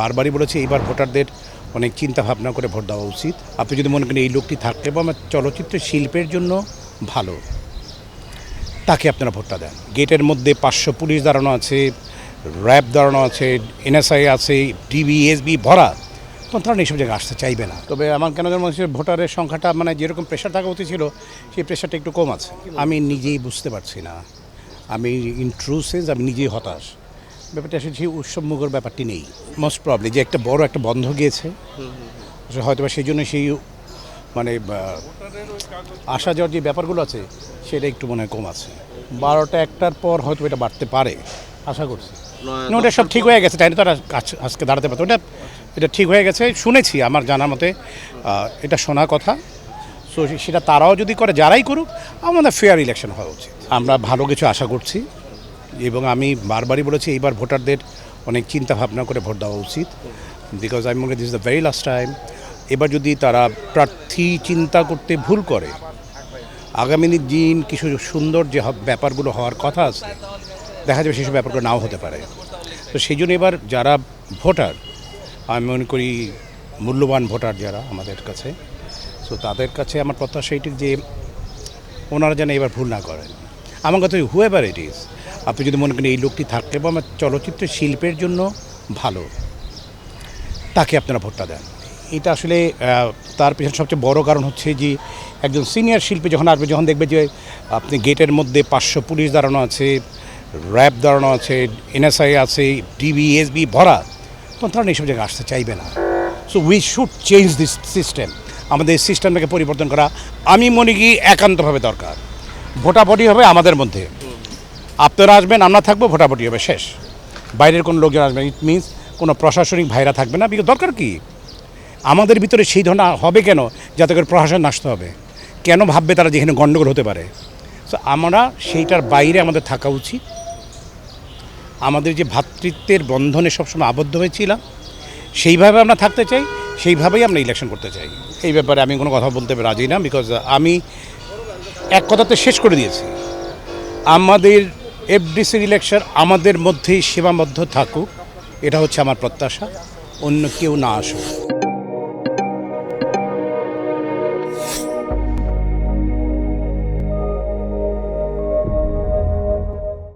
বারবারই বলেছি, এইবার ভোটারদের অনেক চিন্তা ভাবনা করে ভোট দেওয়া উচিত। আপনি যদি মনে করেন এই লোকটি থাকলে বা আমার চলচ্চিত্র শিল্পের জন্য ভালো। তাকে আপনারা ভোটটা দেন। গেটের মধ্যে পাঁচশো পুলিশ দাঁড়ানো আছে, র্যাব দাঁড়ানো আছে, এনএসআই আছে, ডিবি, এসবি, ভরা। তখন তারা এইসব জায়গায় আসতে চাইবে না। তবে আমার কেন যেন মানুষের ভোটারের সংখ্যাটা মানে যেরকম প্রেশার থাকা উচিত ছিল, সেই প্রেশারটা একটু কম আছে। আমি নিজেই বুঝতে পারছি না। আমি ইন্ট্রুসেস আমি নিজেই হতাশ। ব্যাপারটা আসলে সেই উৎসবমুখর ব্যাপারটি নেই। মোস্ট প্রবলি যে একটা বড় একটা বন্ধ গিয়েছে। হয়তো বা সেই জন্য সেই মানে আসা যাওয়ার যে ব্যাপারগুলো আছে সেটা একটু মনে হয় কম আছে। বারোটা একটার পর হয়তো এটা বাড়তে পারে আশা করছি। ওটা সব ঠিক হয়ে গেছে তাই না? তো আজকে দাঁড়াতে পারতো ওটা এটা ঠিক হয়ে গেছে শুনেছি আমার জানার মতে এটা শোনা কথা। সো সেটা তারাও যদি করে যারাই করুক আমাদের ফেয়ার ইলেকশন হওয়া উচিত। আমরা ভালো কিছু আশা করছি। এবং আমি বারবারই বলেছি, এইবার ভোটারদের অনেক চিন্তা ভাবনা করে ভোট দেওয়া উচিত। বিকজ আমি মনে this the very last time এবার যদি তারা প্রার্থী চিন্তা করতে ভুল করে, আগামী দিন কিছু সুন্দর যে ব্যাপারগুলো হওয়ার কথা আছে, দেখা যাবে সেসব ব্যাপারগুলো নাও হতে পারে। তো সেই জন্য এবার যারা ভোটার, আমি মনে করি মূল্যবান ভোটার যারা আমাদের কাছে সো তাদের কাছে আমার প্রত্যাশা এইটি যে ওনারা যেন এবার ভুল না করেন। আমার কথা হুয়েভার ইট ইজ আপনি যদি মনে করেন এই লোকটি থাকলে বা আমার চলচ্চিত্র শিল্পের জন্য ভালো, তাকে আপনারা ভোটটা দেন। এটা আসলে তার পিছনে সবচেয়ে বড় কারণ হচ্ছে যে, একজন সিনিয়র শিল্পী যখন আসবে, যখন দেখবে যে, আপনি গেটের মধ্যে পাঁচশো পুলিশ দাঁড়ানো আছে র্যাব দাঁড়ানো আছে এনএসআই আছে ডিবি এসবি ভরা, তখন তারা এইসব জায়গায় আসতে চাইবে না। So we should change this system আমাদের সিস্টেমটাকে পরিবর্তন করা, আমি মনে করি একান্তভাবে দরকার। ভোটাভুটি হবে আমাদের মধ্যে। আপনারা আসবেন, আমরা থাকব, ভোটাভুটি হবে, শেষ। বাইরের কোনো লোকজন আসবে ইট মিনস কোনো প্রশাসনিক ভাইরা থাকবে না বিকজ দরকার কি? আমাদের ভিতরে সেই ধরনের হবে কেন? যাতে করে প্রশাসন আসতে হবে। কেন ভাববে তারা যেখানে গণ্ডগোল হতে পারে? সো আমরা সেইটার বাইরে আমাদের থাকা উচিত। আমাদের যে ভ্রাতৃত্বের বন্ধনে সবসময় আবদ্ধ হয়েছিলাম, সেইভাবে আমরা থাকতে চাই, সেইভাবেই আমরা ইলেকশন করতে চাই। এই ব্যাপারে আমি কোনো কথা বলতে রাজি না বিকজ আমি এক কথাতে শেষ করে দিয়েছে। আমাদের এফডিসির ইলেকশন আমাদের মধ্যেই সীমাবদ্ধ থাকুক, এটা হচ্ছে আমার প্রত্যাশা, অন্য কেউ না আসুক।